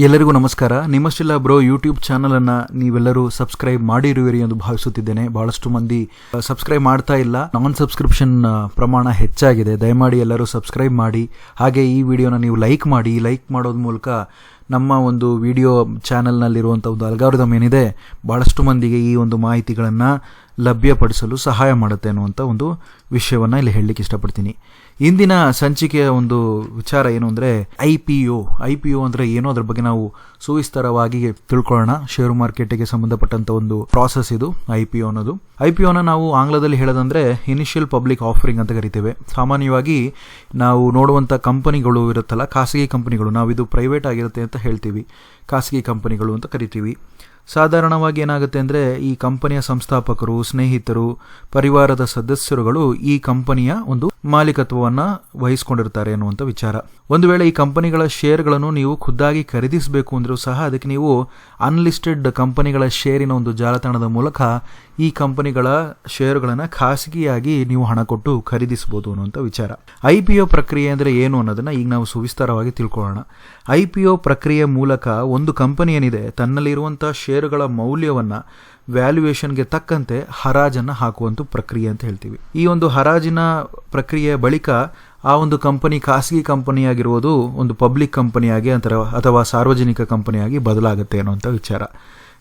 ಎಲ್ಲರಿಗೂ ನಮಸ್ಕಾರ. ನಿಮ್ಮಷ್ಟಿಲ್ಲ bro YouTube ಚಾನಲನ್ನು ನೀವೆಲ್ಲರೂ ಸಬ್ಸ್ಕ್ರೈಬ್ ಮಾಡಿರುವಿರಿ ಎಂದು ಭಾವಿಸುತ್ತಿದ್ದೇನೆ. ಬಹಳಷ್ಟು ಮಂದಿ ಸಬ್ಸ್ಕ್ರೈಬ್ ಮಾಡ್ತಾ ಇಲ್ಲ. ನಾನ್ ಸಬ್ಸ್ಕ್ರಿಪ್ಷನ್ ಪ್ರಮಾಣ ಹೆಚ್ಚಾಗಿದೆ. ದಯಮಾಡಿ ಎಲ್ಲರೂ ಸಬ್ಸ್ಕ್ರೈಬ್ ಮಾಡಿ. ಹಾಗೆ ಈ ವಿಡಿಯೋನ ನೀವು ಲೈಕ್ ಮಾಡಿ. ಲೈಕ್ ಮಾಡೋದ್ ಮೂಲಕ ನಮ್ಮ ಒಂದು ವಿಡಿಯೋ ಚಾನಲ್ನಲ್ಲಿರುವಂಥ ಒಂದು ಅಲ್ಗಾರಿದಮ್ ಏನಿದೆ ಭಾಳಷ್ಟು ಮಂದಿಗೆ ಈ ಒಂದು ಮಾಹಿತಿಗಳನ್ನು ಲಭ್ಯಪಡಿಸಲು ಸಹಾಯ ಮಾಡುತ್ತೆ ಅನ್ನುವಂಥ ಒಂದು ವಿಷಯವನ್ನು ಇಲ್ಲಿ ಹೇಳಲಿಕ್ಕೆ ಇಷ್ಟಪಡ್ತೀನಿ. ಇಂದಿನ ಸಂಚಿಕೆಯ ಒಂದು ವಿಚಾರ ಏನು ಅಂದರೆ, I P O. I P O ಅಂದರೆ ಏನು ಅದ್ರ ಬಗ್ಗೆ ನಾವು ಸುವಿಸ್ತಾರವಾಗಿ ತಿಳ್ಕೊಳ್ಳೋಣ. ಶೇರು ಮಾರ್ಕೆಟಿಗೆ ಸಂಬಂಧಪಟ್ಟಂಥ ಒಂದು ಪ್ರಾಸೆಸ್ ಇದು, ಐ ಪಿ ಒ ಅನ್ನೋದು. ಐ ಪಿ ಓನ ನಾವು ಆಂಗ್ಲದಲ್ಲಿ ಹೇಳೋದಂದರೆ ಇನಿಷಿಯಲ್ ಪಬ್ಲಿಕ್ ಆಫರಿಂಗ್ ಅಂತ ಕರಿತೇವೆ. ಸಾಮಾನ್ಯವಾಗಿ ನಾವು ನೋಡುವಂಥ ಕಂಪನಿಗಳು ಇರುತ್ತಲ್ಲ, ಖಾಸಗಿ ಕಂಪನಿಗಳು ನಾವು ಇದು ಪ್ರೈವೇಟ್ ಆಗಿರುತ್ತೆ ಅಂತ ಹೇಳ್ತೀವಿ. ಖಾಸಗಿ ಕಂಪನಿಗಳು ಅಂತ ಕರಿತೀವಿ. ಸಾಧಾರಣವಾಗಿ ಏನಾಗುತ್ತೆ ಅಂದರೆ ಈ ಕಂಪನಿಯ ಸಂಸ್ಥಾಪಕರು, ಸ್ನೇಹಿತರು, ಪರಿವಾರದ ಸದಸ್ಯರುಗಳು ಈ ಕಂಪನಿಯ ಒಂದು ಮಾಲೀಕತ್ವವನ್ನು ವಹಿಸ್ಕೊಂಡಿರ್ತಾರೆ ಅನ್ನುವಂಥ ವಿಚಾರ. ಒಂದು ವೇಳೆ ಈ ಕಂಪನಿಗಳ ಶೇರ್ಗಳನ್ನು ನೀವು ಖುದ್ದಾಗಿ ಖರೀದಿಸಬೇಕು ಅಂದರೂ ಸಹ ಅದಕ್ಕೆ ನೀವು ಅನ್ಲಿಸ್ಟೆಡ್ ಕಂಪನಿಗಳ ಶೇರಿನ ಒಂದು ಜಾಲತಾಣದ ಮೂಲಕ ಈ ಕಂಪನಿಗಳ ಶೇರುಗಳನ್ನು ಖಾಸಗಿಯಾಗಿ ನೀವು ಹಣ ಕೊಟ್ಟು ಖರೀದಿಸಬಹುದು ಅನ್ನುವಂಥ ವಿಚಾರ. ಐ ಪಿ ಒ ಪ್ರಕ್ರಿಯೆ ಅಂದರೆ ಏನು ಅನ್ನೋದನ್ನು ಈಗ ನಾವು ಸುವಿಸ್ತಾರವಾಗಿ ತಿಳ್ಕೊಳ್ಳೋಣ. ಐ ಪಿ ಒ ಪ್ರಕ್ರಿಯೆ ಮೂಲಕ ಒಂದು ಕಂಪನಿ ಏನಿದೆ ತನ್ನಲ್ಲಿರುವಂಥ ಶೇರುಗಳ ಮೌಲ್ಯವನ್ನು ವ್ಯಾಲ್ಯೂಯೇಷನ್ಗೆ ತಕ್ಕಂತೆ ಹರಾಜನ್ನು ಹಾಕುವಂಥ ಪ್ರಕ್ರಿಯೆ ಅಂತ ಹೇಳ್ತೀವಿ. ಈ ಒಂದು ಹರಾಜಿನ ಪ್ರಕ್ರಿಯೆಯ ಬಳಿಕ ಆ ಒಂದು ಕಂಪನಿ ಖಾಸಗಿ ಕಂಪನಿಯಾಗಿರುವುದು ಒಂದು ಪಬ್ಲಿಕ್ ಕಂಪನಿಯಾಗಿ ಅಂತರ ಅಥವಾ ಸಾರ್ವಜನಿಕ ಕಂಪನಿಯಾಗಿ ಬದಲಾಗುತ್ತೆ ಅನ್ನುವಂಥ ವಿಚಾರ.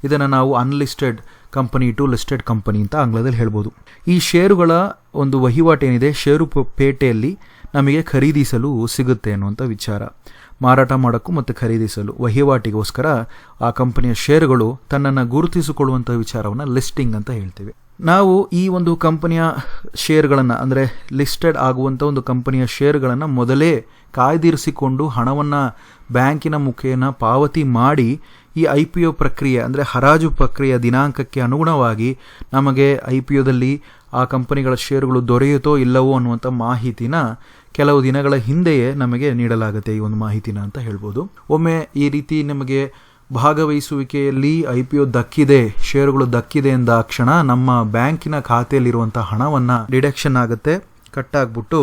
ಇದನ್ನು ನಾವು unlisted company to listed company ಅಂತ ಆಂಗ್ಲದಲ್ಲಿ ಹೇಳ್ಬೋದು. ಈ ಷೇರುಗಳ ಒಂದು ವಹಿವಾಟೇನಿದೆ, ಷೇರು ಪೇಟೆಯಲ್ಲಿ ನಮಗೆ ಖರೀದಿಸಲು ಸಿಗುತ್ತೆ ಅನ್ನುವಂಥ ವಿಚಾರ. ಮಾರಾಟ ಮಾಡೋಕ್ಕೂ ಮತ್ತು ಖರೀದಿಸಲು ವಹಿವಾಟಿಗೋಸ್ಕರ ಆ ಕಂಪನಿಯ ಷೇರುಗಳು ತನ್ನನ್ನು ಗುರುತಿಸಿಕೊಳ್ಳುವಂಥ ವಿಚಾರವನ್ನು ಲಿಸ್ಟಿಂಗ್ ಅಂತ ಹೇಳ್ತೀವಿ. ನಾವು ಈ ಒಂದು ಕಂಪನಿಯ ಶೇರ್ಗಳನ್ನು ಅಂದರೆ ಲಿಸ್ಟೆಡ್ ಆಗುವಂಥ ಒಂದು ಕಂಪನಿಯ ಶೇರ್ಗಳನ್ನು ಮೊದಲೇ ಕಾಯ್ದಿರಿಸಿಕೊಂಡು ಹಣವನ್ನು ಬ್ಯಾಂಕಿನ ಮುಖೇನ ಪಾವತಿ ಮಾಡಿ ಈ ಐ ಪಿ ಒ ಪ್ರಕ್ರಿಯೆ, ಅಂದರೆ ಹರಾಜು ಪ್ರಕ್ರಿಯೆಯ ದಿನಾಂಕಕ್ಕೆ ಅನುಗುಣವಾಗಿ ನಮಗೆ ಐ ಪಿ ಒದಲ್ಲಿ ಆ ಕಂಪನಿಗಳ ಶೇರುಗಳು ದೊರೆಯುತ್ತೋ ಇಲ್ಲವೋ ಅನ್ನುವಂಥ ಮಾಹಿತಿನ ಕೆಲವು ದಿನಗಳ ಹಿಂದೆಯೇ ನಮಗೆ ನೀಡಲಾಗುತ್ತೆ ಈ ಒಂದು ಮಾಹಿತಿನ ಅಂತ ಹೇಳ್ಬೋದು. ಒಮ್ಮೆ ಈ ರೀತಿ ನಮಗೆ ಭಾಗವಹಿಸುವಿಕೆಯಲ್ಲಿ ಐ ಪಿ ಒ ದಕ್ಕಿದೆ ಶೇರುಗಳು ದಕ್ಕಿದೆ ಎಂದ ಕ್ಷಣ ನಮ್ಮ ಬ್ಯಾಂಕಿನ ಖಾತೆಯಲ್ಲಿರುವಂಥ ಹಣವನ್ನು ಡಿಡಕ್ಷನ್ ಆಗುತ್ತೆ ಕಟ್ಟಾಗ್ಬಿಟ್ಟು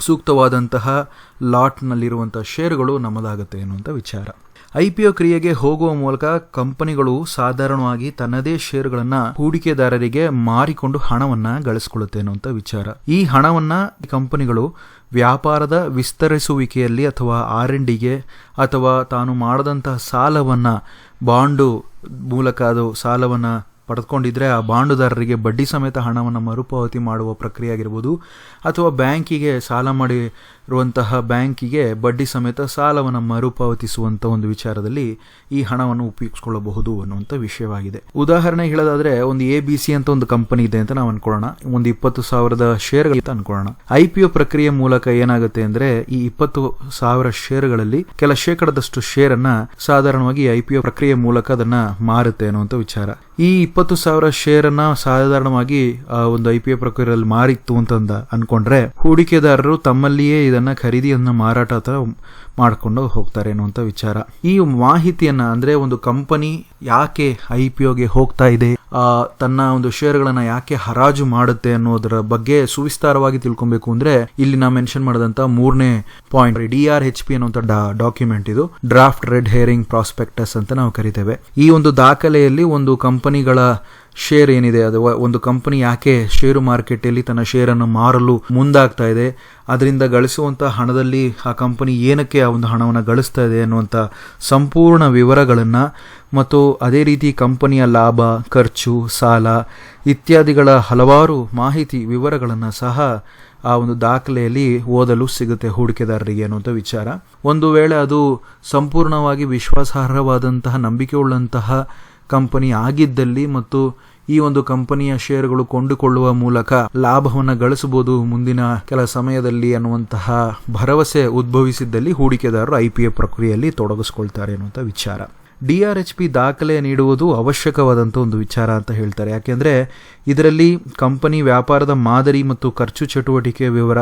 ಸೂಕ್ತವಾದಂತಹ ಲಾಟ್ನಲ್ಲಿರುವಂಥ ಶೇರುಗಳು ನಮ್ಮದಾಗುತ್ತೆ ಅನ್ನುವಂಥ ವಿಚಾರ. ಐ ಪಿ ಒ ಕ್ರಿಯೆಗೆ ಹೋಗುವ ಮೂಲಕ ಕಂಪನಿಗಳು ಸಾಧಾರಣವಾಗಿ ತನ್ನದೇ ಷೇರುಗಳನ್ನ ಹೂಡಿಕೆದಾರರಿಗೆ ಮಾರಿಕೊಂಡು ಹಣವನ್ನ ಗಳಿಸಿಕೊಳ್ಳುತ್ತೆ ಅನ್ನುವಂಥ ವಿಚಾರ. ಈ ಹಣವನ್ನ ಕಂಪನಿಗಳು ವ್ಯಾಪಾರದ ವಿಸ್ತರಿಸುವಿಕೆಯಲ್ಲಿ ಅಥವಾ ಆರ್ ಎನ್ ಡಿಗೆ ಅಥವಾ ತಾನು ಮಾಡದಂತಹ ಸಾಲವನ್ನು ಬಾಂಡು ಮೂಲಕ ಅದು ಸಾಲವನ್ನ ಪಡೆದುಕೊಂಡಿದ್ರೆ ಆ ಬಾಂಡುದಾರರಿಗೆ ಬಡ್ಡಿ ಸಮೇತ ಹಣವನ್ನು ಮರುಪಾವತಿ ಮಾಡುವ ಪ್ರಕ್ರಿಯೆ ಆಗಿರ್ಬೋದು ಅಥವಾ ಬ್ಯಾಂಕಿಗೆ ಸಾಲ ಮಾಡಿರುವಂತಹ ಬ್ಯಾಂಕಿಗೆ ಬಡ್ಡಿ ಸಮೇತ ಸಾಲವನ್ನು ಮರುಪಾವತಿಸುವಂಥ ಒಂದು ವಿಚಾರದಲ್ಲಿ ಈ ಹಣವನ್ನು ಉಪಯೋಗಿಸ್ಕೊಳ್ಳಬಹುದು ಅನ್ನುವಂಥ ವಿಷಯವಾಗಿದೆ. ಉದಾಹರಣೆ ಹೇಳೋದಾದ್ರೆ, ಒಂದು ಎ ಅಂತ ಒಂದು ಕಂಪನಿ ಇದೆ ಅಂತ ನಾವು ಅನ್ಕೊಳ್ಳೋಣ. ಒಂದು ಇಪ್ಪತ್ತು ಸಾವಿರದ ಶೇರ್ಗಳು ಅಂತ ಅನ್ಕೊಳ್ಳೋಣ. ಐ ಪಿ ಒ ಪ್ರಕ್ರಿಯೆ ಮೂಲಕ ಏನಾಗುತ್ತೆ ಅಂದ್ರೆ, ಈ ಇಪ್ಪತ್ತು ಸಾವಿರ ಶೇರುಗಳಲ್ಲಿ ಕೆಲ ಶೇಕಡದಷ್ಟು ಶೇರನ್ನ ಸಾಧಾರಣವಾಗಿ ಐ ಪಿ ಒ ಪ್ರಕ್ರಿಯೆ ಮೂಲಕ ಅದನ್ನ ಮಾರುತ್ತೆ ಅನ್ನುವಂಥ ವಿಚಾರ. ಈ ಇಪ್ಪತ್ತು ಸಾವಿರ ಶೇರನ್ನ ಸಾಧಾರಣವಾಗಿ, ಆ, ಒಂದು ಐ ಪಿ ಒ ಪ್ರಕ್ರಿಯೆಯಲ್ಲಿ ಮಾರಿತ್ತು ಅಂತಂದ ಅನ್ಕೊಂಡ್ರೆ, ಹೂಡಿಕೆದಾರರು ತಮ್ಮಲ್ಲಿಯೇ ಇದನ್ನ ಖರೀದಿಯನ್ನ ಮಾರಾಟ ಮಾಡ್ಕೊಂಡು ಹೋಗ್ತಾರೆ ಅನ್ನುವಂಥ ವಿಚಾರ. ಈ ಮಾಹಿತಿಯನ್ನ ಅಂದ್ರೆ ಒಂದು ಕಂಪನಿ ಯಾಕೆ ಐ ಪಿ ಒಗೆ ಹೋಗ್ತಾ ಇದೆ ತನ್ನ ಒಂದು ಶೇರ್ಗಳನ್ನು ಯಾಕೆ ಹರಾಜು ಮಾಡುತ್ತೆ ಅನ್ನೋದರ ಬಗ್ಗೆ ಸುವಿಸ್ತಾರವಾಗಿ ತಿಳ್ಕೊಬೇಕು ಅಂದ್ರೆ ಇಲ್ಲಿ ನಾವು ಮೆನ್ಷನ್ ಮಾಡಿದಂಥ ಮೂರನೇ point D R H P ಅನ್ನುವಂಥ ಡಾಕ್ಯುಮೆಂಟ್ ಇದು. ಡ್ರಾಫ್ಟ್ ರೆಡ್ ಹೇರಿಂಗ್ ಪ್ರಾಸ್ಪೆಕ್ಟಸ್ ಅಂತ ನಾವು ಕರಿತೇವೆ. ಈ ಒಂದು ದಾಖಲೆಯಲ್ಲಿ ಒಂದು ಕಂಪನಿಗಳ ಶೇರ್ ಏನಿದೆ? ಅದು ಒಂದು ಕಂಪನಿ ಯಾಕೆ ಷೇರು ಮಾರುಕಟ್ಟೆಯಲ್ಲಿ ತನ್ನ ಶೇರನ್ನು ಮಾರಲು ಮುಂದಾಗ್ತಾ ಇದೆ? ಅದರಿಂದ ಗಳಿಸುವಂತ ಹಣದಲ್ಲಿ ಆ ಕಂಪನಿ ಏನಕ್ಕೆ ಆ ಒಂದು ಹಣವನ್ನು ಗಳಿಸ್ತಾ ಇದೆ ಅನ್ನುವಂಥ ಸಂಪೂರ್ಣ ವಿವರಗಳನ್ನು ಮತ್ತು ಅದೇ ರೀತಿ ಕಂಪನಿಯ ಲಾಭ, ಖರ್ಚು, ಸಾಲ ಇತ್ಯಾದಿಗಳ ಹಲವಾರು ಮಾಹಿತಿ ವಿವರಗಳನ್ನು ಸಹ ಆ ಒಂದು ದಾಖಲೆಯಲ್ಲಿ ಓದಲು ಸಿಗುತ್ತೆ ಹೂಡಿಕೆದಾರರಿಗೆ ಅನ್ನುವಂಥ ವಿಚಾರ. ಒಂದು ವೇಳೆ ಅದು ಸಂಪೂರ್ಣವಾಗಿ ವಿಶ್ವಾಸಾರ್ಹವಾದಂತಹ ನಂಬಿಕೆ ಉಳ್ಳಂತಹ ಕಂಪನಿ ಆಗಿದ್ದಲ್ಲಿ ಮತ್ತು ಈ ಒಂದು ಕಂಪನಿಯ ಶೇರುಗಳು ಕೊಂಡುಕೊಳ್ಳುವ ಮೂಲಕ ಲಾಭವನ್ನು ಗಳಿಸಬಹುದು ಮುಂದಿನ ಕೆಲ ಸಮಯದಲ್ಲಿ ಅನ್ನುವಂತಹ ಭರವಸೆ ಉದ್ಭವಿಸಿದ್ದಲ್ಲಿ ಹೂಡಿಕೆದಾರರು ಐ ಪಿ ಎ ಪ್ರಕ್ರಿಯೆಯಲ್ಲಿ ತೊಡಗಿಸ್ಕೊಳ್ತಾರೆ ಅನ್ನುವಂಥ ವಿಚಾರ. ಡಿ ಆರ್ ಎಚ್ ಪಿ ದಾಖಲೆ ನೀಡುವುದು ಅವಶ್ಯಕವಾದಂಥ ಒಂದು ವಿಚಾರ ಅಂತ ಹೇಳ್ತಾರೆ. ಯಾಕೆಂದರೆ ಇದರಲ್ಲಿ ಕಂಪನಿ ವ್ಯಾಪಾರದ ಮಾದರಿ ಮತ್ತು ಖರ್ಚು ಚಟುವಟಿಕೆ ವಿವರ,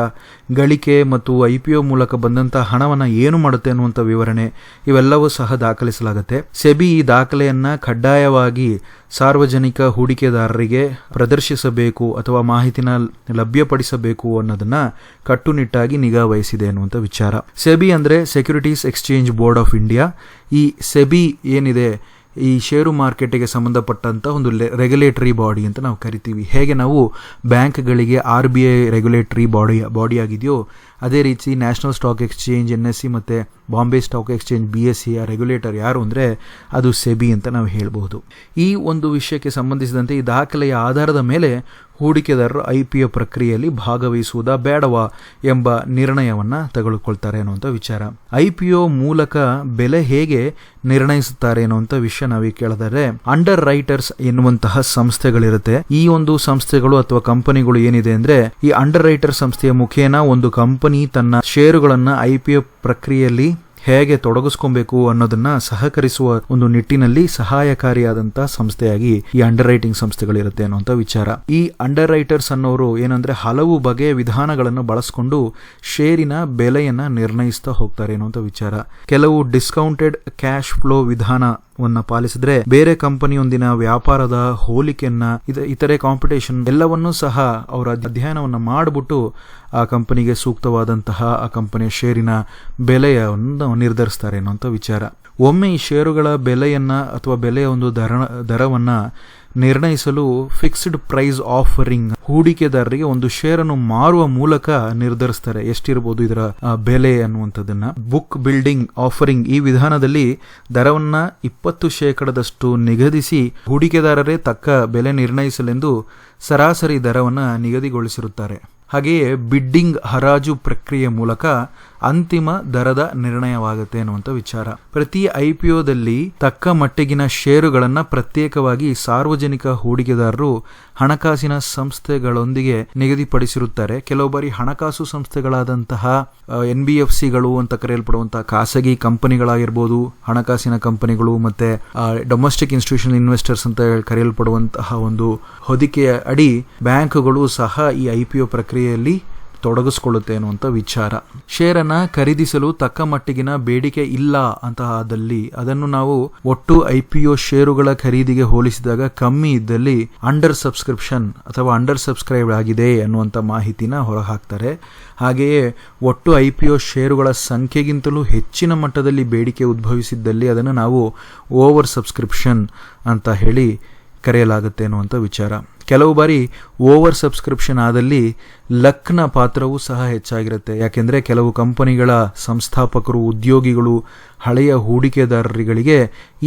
ಗಳಿಕೆ ಮತ್ತು ಐ ಪಿ ಒ ಮೂಲಕ ಬಂದಂಥ ಹಣವನ್ನು ಏನು ಮಾಡುತ್ತೆ ಅನ್ನುವಂಥ ವಿವರಣೆ ಇವೆಲ್ಲವೂ ಸಹ ದಾಖಲಿಸಲಾಗುತ್ತೆ. ಸೆಬಿ ಈ ದಾಖಲೆಯನ್ನು ಕಡ್ಡಾಯವಾಗಿ ಸಾರ್ವಜನಿಕ ಹೂಡಿಕೆದಾರರಿಗೆ ಪ್ರದರ್ಶಿಸಬೇಕು ಅಥವಾ ಮಾಹಿತಿನ ಲಭ್ಯಪಡಿಸಬೇಕು ಅನ್ನೋದನ್ನ ಕಟ್ಟುನಿಟ್ಟಾಗಿ ನಿಗಾ ವಹಿಸಿದೆ ಅನ್ನುವಂಥ ವಿಚಾರ. ಸೆಬಿ ಅಂದರೆ securities exchange board of India. ಈ ಸೆಬಿ ಏನಿದೆ, ಈ ಷೇರು ಮಾರ್ಕೆಟ್ಗೆ ಸಂಬಂಧಪಟ್ಟಂಥ ಒಂದು ರೆಗ್ಯುಲೇಟರಿ ಬಾಡಿ ಅಂತ ನಾವು ಕರಿತೀವಿ. ಹೇಗೆ ನಾವು ಬ್ಯಾಂಕ್ಗಳಿಗೆ R B I regulatory body body ಆಗಿದೆಯೋ ಅದೇ ರೀತಿ national stock exchange N S C ಮತ್ತು Bombay stock exchange B S C ಆ ರೆಗ್ಯುಲೇಟರ್ ಯಾರು ಅಂದರೆ ಅದು ಸೆಬಿ ಅಂತ ನಾವು ಹೇಳಬಹುದು. ಈ ಒಂದು ವಿಷಯಕ್ಕೆ ಸಂಬಂಧಿಸಿದಂತೆ ಈ ದಾಖಲೆಯ ಆಧಾರದ ಮೇಲೆ ಹೂಡಿಕೆದಾರರು ಐ ಪಿ ಒ ಪ್ರಕ್ರಿಯೆಯಲ್ಲಿ ಭಾಗವಹಿಸುವುದಾ ಬೇಡವಾ ಎಂಬ ನಿರ್ಣಯವನ್ನು ತೆಗೆದುಕೊಳ್ತಾರೆ ಅನ್ನುವಂಥ ವಿಚಾರ. ಐ ಪಿ ಒ ಮೂಲಕ ಬೆಲೆ ಹೇಗೆ ನಿರ್ಣಯಿಸುತ್ತಾರೆ ಅನ್ನುವಂಥ ವಿಷಯ ನಾವೀಗ ಕೇಳಿದರೆ ಅಂಡರ್ ರೈಟರ್ಸ್ ಎನ್ನುವಂತಹ ಸಂಸ್ಥೆಗಳಿರುತ್ತೆ. ಈ ಒಂದು ಸಂಸ್ಥೆಗಳು ಅಥವಾ ಕಂಪನಿಗಳು ಏನಿದೆ ಅಂದರೆ, ಈ ಅಂಡರ್ ರೈಟರ್ ಸಂಸ್ಥೆಯ ಮುಖೇನ ಒಂದು ಕಂಪನಿ ತನ್ನ ಷೇರುಗಳನ್ನು ಐ ಪಿ ಎಫ್ ಪ್ರಕ್ರಿಯೆಯಲ್ಲಿ ಹೇಗೆ ತೊಡಗಿಸ್ಕೊಬೇಕು ಅನ್ನೋದನ್ನ ಸಹಕರಿಸುವ ಒಂದು ನಿಟ್ಟಿನಲ್ಲಿ ಸಹಾಯಕಾರಿಯಾದಂತಹ ಸಂಸ್ಥೆಯಾಗಿ ಈ ಅಂಡರ್ ರೈಟಿಂಗ್ ಸಂಸ್ಥೆಗಳಿರುತ್ತೆ ಅನ್ನುವಂಥ ವಿಚಾರ. ಈ ಅಂಡರ್ ರೈಟರ್ಸ್ ಅನ್ನೋರು ಏನಂದ್ರೆ ಹಲವು ಬಗೆಯ ವಿಧಾನಗಳನ್ನು ಬಳಸ್ಕೊಂಡು ಷೇರಿನ ಬೆಲೆಯನ್ನ ನಿರ್ಣಯಿಸ್ತಾ ಹೋಗ್ತಾರೆ ಅನ್ನುವಂಥ ವಿಚಾರ. ಕೆಲವು ಡಿಸ್ಕೌಂಟೆಡ್ ಕ್ಯಾಶ್ ಫ್ಲೋ ವಿಧಾನವನ್ನ ಪಾಲಿಸಿದ್ರೆ ಬೇರೆ ಕಂಪನಿಯೊಂದಿನ ವ್ಯಾಪಾರದ ಹೋಲಿಕೆಯನ್ನ ಇತರೆ ಕಾಂಪಿಟೇಷನ್ ಎಲ್ಲವನ್ನೂ ಸಹ ಅವರ ಅಧ್ಯಯನವನ್ನು ಮಾಡಿಬಿಟ್ಟು ಆ ಕಂಪನಿಗೆ ಸೂಕ್ತವಾದಂತಹ ಆ ಕಂಪನಿಯ ಷೇರಿನ ಬೆಲೆಯನ್ನು ನಿರ್ಧರಿಸ್ತಾರೆ ಅನ್ನೋಂಥ ವಿಚಾರ. ಒಮ್ಮೆ ಈ ಷೇರುಗಳ ಬೆಲೆಯನ್ನ ಅಥವಾ ಬೆಲೆಯ ಒಂದು ದರ ದರವನ್ನ ನಿರ್ಣಯಿಸಲು ಫಿಕ್ಸ್ಡ್ ಪ್ರೈಸ್ ಆಫರಿಂಗ್ ಹೂಡಿಕೆದಾರರಿಗೆ ಒಂದು ಶೇರ್ ಅನ್ನು ಮಾರುವ ಮೂಲಕ ನಿರ್ಧರಿಸ್ತಾರೆ. ಎಷ್ಟಿರಬಹುದು ಇದರ ಬೆಲೆ ಅನ್ನುವಂಥದ್ದನ್ನ. ಬುಕ್ ಬಿಲ್ಡಿಂಗ್ ಆಫರಿಂಗ್ ಈ ವಿಧಾನದಲ್ಲಿ ದರವನ್ನ ಇಪ್ಪತ್ತು ಶೇಕಡದಷ್ಟು ನಿಗದಿಸಿ ಹೂಡಿಕೆದಾರರೇ ತಕ್ಕ ಬೆಲೆ ನಿರ್ಣಯಿಸಲೆಂದು ಸರಾಸರಿ ದರವನ್ನ ನಿಗದಿಗೊಳಿಸಿರುತ್ತಾರೆ. ಹಾಗೆಯೇ ಬಿಡ್ಡಿಂಗ್ ಹರಾಜು ಪ್ರಕ್ರಿಯೆ ಮೂಲಕ ಅಂತಿಮ ದರದ ನಿರ್ಣಯವಾಗುತ್ತೆ ಅನ್ನುವಂಥ ವಿಚಾರ. ಪ್ರತಿ ಐ ಪಿ ಓದಲ್ಲಿ ತಕ್ಕ ಮಟ್ಟಿಗಿನ ಷೇರುಗಳನ್ನ ಪ್ರತ್ಯೇಕವಾಗಿ ಸಾರ್ವಜನಿಕ ಹೂಡಿಕೆದಾರರು ಹಣಕಾಸಿನ ಸಂಸ್ಥೆಗಳೊಂದಿಗೆ ನಿಗದಿಪಡಿಸಿರುತ್ತಾರೆ. ಕೆಲವು ಬಾರಿ ಹಣಕಾಸು ಸಂಸ್ಥೆಗಳಾದಂತಹ ಎನ್ ಬಿ ಎಫ್ ಸಿಗಳು ಅಂತ ಕರೆಯಲ್ಪಡುವಂತಹ ಖಾಸಗಿ ಕಂಪನಿಗಳಾಗಿರ್ಬೋದು, ಹಣಕಾಸಿನ ಕಂಪನಿಗಳು ಮತ್ತೆ ಡೊಮೆಸ್ಟಿಕ್ ಇನ್ಸ್ಟಿಟ್ಯೂಷನ್ ಇನ್ವೆಸ್ಟರ್ಸ್ ಅಂತ ಕರೆಯಲ್ಪಡುವಂತಹ ಒಂದು ಹೊದಿಕೆಯ ಅಡಿ ಬ್ಯಾಂಕ್ಗಳು ಸಹ ಈ ಐ ಪಿ ಒ ಪ್ರಕ್ರಿಯೆಯಲ್ಲಿ ತೊಡಗಿಸ್ಕೊಳ್ಳುತ್ತೆ ಅನ್ನುವಂಥ ವಿಚಾರ. ಶೇರನ್ನ ಖರೀದಿಸಲು ತಕ್ಕ ಮಟ್ಟಿಗಿನ ಬೇಡಿಕೆ ಇಲ್ಲ ಅಂತ ಆದಲ್ಲಿ ಅದನ್ನು ನಾವು ಒಟ್ಟು ಐ ಪಿ ಒ ಶೇರುಗಳ ಖರೀದಿಗೆ ಹೋಲಿಸಿದಾಗ ಕಮ್ಮಿ ಇದ್ದಲ್ಲಿ ಅಂಡರ್ ಸಬ್ಸ್ಕ್ರಿಪ್ಷನ್ ಅಥವಾ ಅಂಡರ್ ಸಬ್ಸ್ಕ್ರೈಬ್ ಆಗಿದೆ ಅನ್ನುವಂಥ ಮಾಹಿತಿನ ಹೊರಹಾಕ್ತಾರೆ. ಹಾಗೆಯೇ ಒಟ್ಟು ಐ ಪಿ ಒ ಶೇರುಗಳ ಸಂಖ್ಯೆಗಿಂತಲೂ ಹೆಚ್ಚಿನ ಮಟ್ಟದಲ್ಲಿ ಬೇಡಿಕೆ ಉದ್ಭವಿಸಿದ್ದಲ್ಲಿ ಅದನ್ನು ನಾವು ಓವರ್ ಸಬ್ಸ್ಕ್ರಿಪ್ಷನ್ ಅಂತ ಹೇಳಿ ಕರೆಯಲಾಗುತ್ತೆ ಅನ್ನುವಂಥ ವಿಚಾರ. ಕೆಲವು ಬಾರಿ ಓವರ್ ಸಬ್ಸ್ಕ್ರಿಪ್ಷನ್ ಆದಲ್ಲಿ ಲಕ್ನ ಪಾತ್ರವೂ ಸಹ ಹೆಚ್ಚಾಗಿರುತ್ತೆ. ಯಾಕೆಂದರೆ ಕೆಲವು ಕಂಪನಿಗಳ ಸಂಸ್ಥಾಪಕರು, ಉದ್ಯೋಗಿಗಳು, ಹಳೆಯ ಹೂಡಿಕೆದಾರರಿಗೆ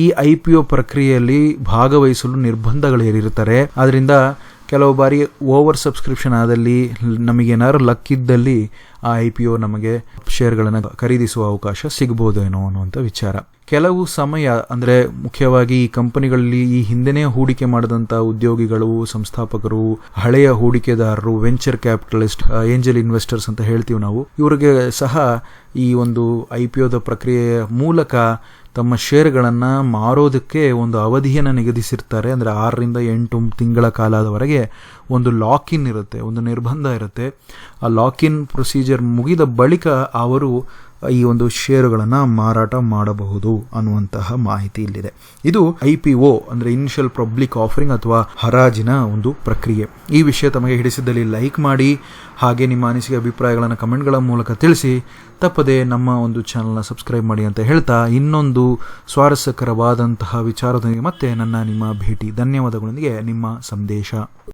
ಈ ಐ ಪಿ ಒ ಪ್ರಕ್ರಿಯೆಯಲ್ಲಿ ಭಾಗವಹಿಸಲು ನಿರ್ಬಂಧಗಳಿರುತ್ತಾರೆ ಆದ್ದರಿಂದ ಕೆಲವು ಬಾರಿ ಓವರ್ ಸಬ್ಸ್ಕ್ರಿಪ್ಷನ್ ಆದಲ್ಲಿ ನಮಗೇನಾದ್ರು ಲಕ್ ಇದ್ದಲ್ಲಿ ಆ ಐ ಪಿ ಒ ನಮಗೆ ಶೇರ್ಗಳನ್ನು ಖರೀದಿಸುವ ಅವಕಾಶ ಸಿಗ್ಬೋದೇನೋ ಅನ್ನುವಂಥ ವಿಚಾರ. ಕೆಲವು ಸಮಯ, ಅಂದರೆ ಮುಖ್ಯವಾಗಿ ಈ ಕಂಪನಿಗಳಲ್ಲಿ ಈ ಹಿಂದೆನೇ ಹೂಡಿಕೆ ಮಾಡಿದಂಥ ಉದ್ಯೋಗಿಗಳು, ಸಂಸ್ಥಾಪಕರು, ಹಳೆಯ ಹೂಡಿಕೆದಾರರು, ವೆಂಚರ್ ಕ್ಯಾಪಿಟಲಿಸ್ಟ್ ಏಂಜಲ್ ಇನ್ವೆಸ್ಟರ್ಸ್ ಅಂತ ಹೇಳ್ತೀವಿ ನಾವು, ಇವರಿಗೆ ಸಹ ಈ ಒಂದು ಐ ಪಿ ಒದ ಪ್ರಕ್ರಿಯೆಯ ಮೂಲಕ ತಮ್ಮ ಶೇರ್ಗಳನ್ನು ಮಾರೋದಕ್ಕೆ ಒಂದು ಅವಧಿಯನ್ನು ನಿಗದಿಸಿರ್ತಾರೆ. ಅಂದರೆ ಆರರಿಂದ ಎಂಟು ತಿಂಗಳ ಕಾಲದವರೆಗೆ ಒಂದು ಲಾಕ್ ಇನ್ ಇರುತ್ತೆ, ಒಂದು ನಿರ್ಬಂಧ ಇರುತ್ತೆ. ಆ ಲಾಕ್ ಇನ್ ಪ್ರೊಸೀಜರ್ ಮುಗಿದ ಬಳಿಕ ಅವರು ಈ ಒಂದು ಷೇರುಗಳನ್ನು ಮಾರಾಟ ಮಾಡಬಹುದು ಅನ್ನುವಂತಹ ಮಾಹಿತಿ ಇಲ್ಲಿದೆ. ಇದು ಐ ಪಿ ಒ ಅಂದರೆ ಇನಿಷಿಯಲ್ ಪಬ್ಲಿಕ್ ಆಫರಿಂಗ್ ಅಥವಾ ಹರಾಜಿನ ಒಂದು ಪ್ರಕ್ರಿಯೆ. ಈ ವಿಷಯ ತಮಗೆ ಹಿಡಿಸಿದ್ದಲ್ಲಿ ಲೈಕ್ ಮಾಡಿ, ಹಾಗೆ ನಿಮ್ಮ ಅನಿಸಿಕೆ ಅಭಿಪ್ರಾಯಗಳನ್ನು ಕಮೆಂಟ್ಗಳ ಮೂಲಕ ತಿಳಿಸಿ, ತಪ್ಪದೆ ನಮ್ಮ ಒಂದು ಚಾನಲ್ನ ಸಬ್ಸ್ಕ್ರೈಬ್ ಮಾಡಿ ಅಂತ ಹೇಳ್ತಾ ಇನ್ನೊಂದು ಸ್ವಾರಸ್ಯಕರವಾದಂತಹ ವಿಚಾರದೊಂದಿಗೆ ಮತ್ತೆ ನನ್ನ ನಿಮ್ಮ ಭೇಟಿ. ಧನ್ಯವಾದಗಳೊಂದಿಗೆ ನಿಮ್ಮ ಸಂದೇಶ.